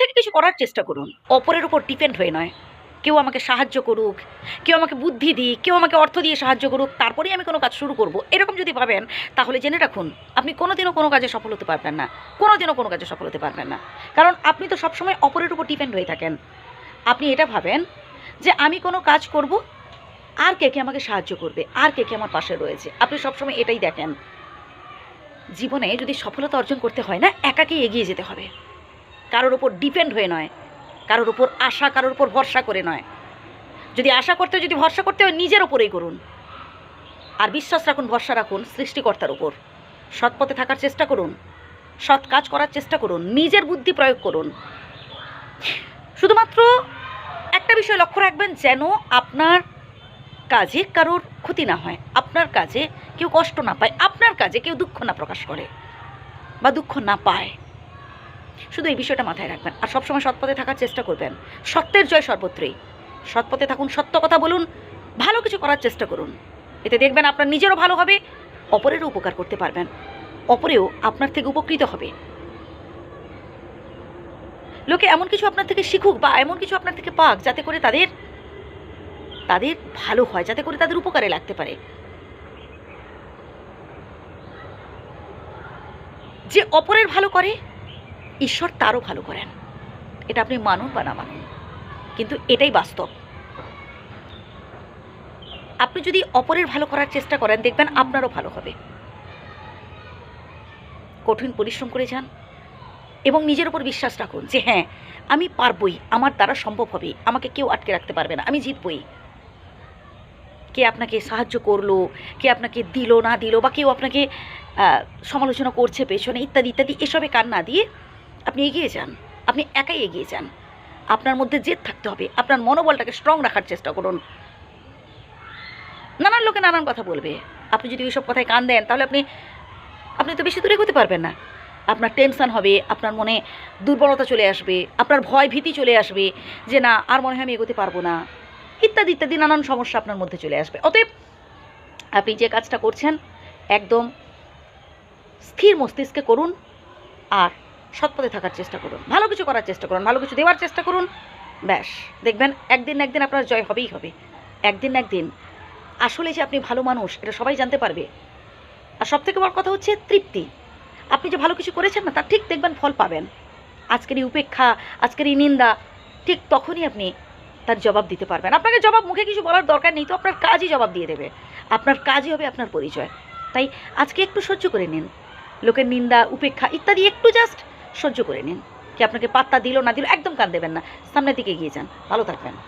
থেকে কিছু করার চেষ্টা করুন। অপরের উপর ডিপেন্ড হয়ে নয়। কেউ আমাকে সাহায্য করুক, কেউ আমাকে বুদ্ধি দিক, কেউ আমাকে অর্থ দিয়ে সাহায্য করুক তারপরেই আমি কোনো কাজ শুরু করব। এরকম যদি ভাবেন, তাহলে জেনে রাখুন, আপনি কোনোদিনও কোনো কাজে সফল হতে পারবেন না। কোনোদিনও কোনো কাজে সফল হতে পারবেন না। কারণ আপনি তো সবসময় অপরের উপর ডিপেন্ড হয়ে থাকেন। আপনি এটা ভাবেন যে আমি কোনো কাজ করব, আর কে কে আমাকে সাহায্য করবে, আর কে কে আমার পাশে রয়েছে। আপনি সবসময় এটাই দেখেন। জীবনে যদি সফলতা অর্জন করতে হয় না একাকে এগিয়ে যেতে হবে। কারোর ওপর ডিপেন্ড হয়ে নয়, কারোর ওপর আশা, কারোর ওপর ভরসা করে নয়। যদি আশা করতে, যদি ভরসা করতে হয়, নিজের ওপরেই করুন। আর বিশ্বাস রাখুন, ভরসা রাখুন সৃষ্টিকর্তার ওপর সৎ পথে থাকার চেষ্টা করুন, সৎ কাজ করার চেষ্টা করুন, নিজের বুদ্ধি প্রয়োগ করুন। শুধুমাত্র একটা বিষয় লক্ষ্য রাখবেন, যেন আপনার কাজে কারোর ক্ষতি না হয়, আপনার কাজে কেউ কষ্ট না পায়, আপনার কাজে কেউ দুঃখ না প্রকাশ করে বা দুঃখ না পায়। শুধু এই বিষয়টা মাথায় রাখবেন। আর সবসময় সৎপথে থাকার চেষ্টা করবেন। সত্যের জয় সর্বত্রই। সৎপথে থাকুন, সত্য কথা বলুন, ভালো কিছু করার চেষ্টা করুন। এতে দেখবেন আপনার নিজেরও ভালো হবে, অপরেরও উপকার করতে পারবেন। অপরেও আপনার থেকে উপকৃত হবে। লোকে এমন কিছু আপনার থেকে শিখুক বা এমন কিছু আপনার থেকে পাক যাতে করে তাদের তাদের ভালো হয়, যাতে করে তাদের উপকারে লাগতে পারে। যে অপরের ভালো করে ঈশ্বর তারও ভালো করেন। এটা আপনি মানুন বা না মানুন, কিন্তু এটাই বাস্তব। আপনি যদি অপরের ভালো করার চেষ্টা করেন, দেখবেন আপনারও ভালো হবে। কঠিন পরিশ্রম করে যান এবং নিজের উপর বিশ্বাস রাখুন যে হ্যাঁ আমি পারবই, আমার দ্বারা সম্ভব হবে, আমাকে কেউ আটকে রাখতে পারবে না, আমি জিতবই। কে আপনাকে সাহায্য করল, কে আপনাকে দিল, না দিল, বা কেউ আপনাকে সমালোচনা করছে পেছনে, ইত্যাদি ইত্যাদি, এসবে কান না দিয়ে আপনি এগিয়ে যান। আপনি একাই এগিয়ে যান। আপনার মধ্যে জেদ থাকতে হবে। আপনার মনোবলটাকে স্ট্রং রাখার চেষ্টা করুন। নানান লোকে নানান কথা বলবে। আপনি যদি ওইসব কথায় কান দেন, তাহলে আপনি আপনি তো বেশি দূরে এগোতে পারবেন না। আপনার টেনশন হবে, আপনার মনে দুর্বলতা চলে আসবে, আপনার ভয় ভীতি চলে আসবে যে, না, আর মনে হয় আমি এগোতে পারব না। ইত্যাদি ইত্যাদি নানান সমস্যা আপনার মধ্যে চলে আসবে। অতএব আপনি যে কাজটা করছেন, একদম স্থির মস্তিষ্কে করুন। আর সৎপথে থাকার চেষ্টা করুন। ভালো কিছু করার চেষ্টা করুন, ভালো কিছু দেওয়ার চেষ্টা করুন, ব্যাস। দেখবেন, একদিন একদিন আপনার জয় হবেই হবে। একদিন একদিন। আসলে যে আপনি ভালো মানুষ, এটা সবাই জানতে পারবে। আর সব থেকে বড় কথা হচ্ছে তৃপ্তি। আপনি যে ভালো কিছু করেছেন না তার ঠিক দেখবেন ফল পাবেন। আজকের এই উপেক্ষা, আজকের এই নিন্দা, ঠিক তখনই আপনি তার জবাব দিতে পারবেন। আপনাকে জবাব মুখে কিছু বলার দরকার নেই, তো আপনার কাজই জবাব দিয়ে দেবে। আপনার কাজই হবে আপনার পরিচয়। তাই আজকে একটু সহ্য করে নিন। লোকের নিন্দা, উপেক্ষা ইত্যাদি একটু জাস্ট সহ্য করে নিন। কি আপনাকে পাত্তা দিল না দিল একদম কান দেবেন না। সামনের দিকে এগিয়ে যান। ভালো থাকবেন।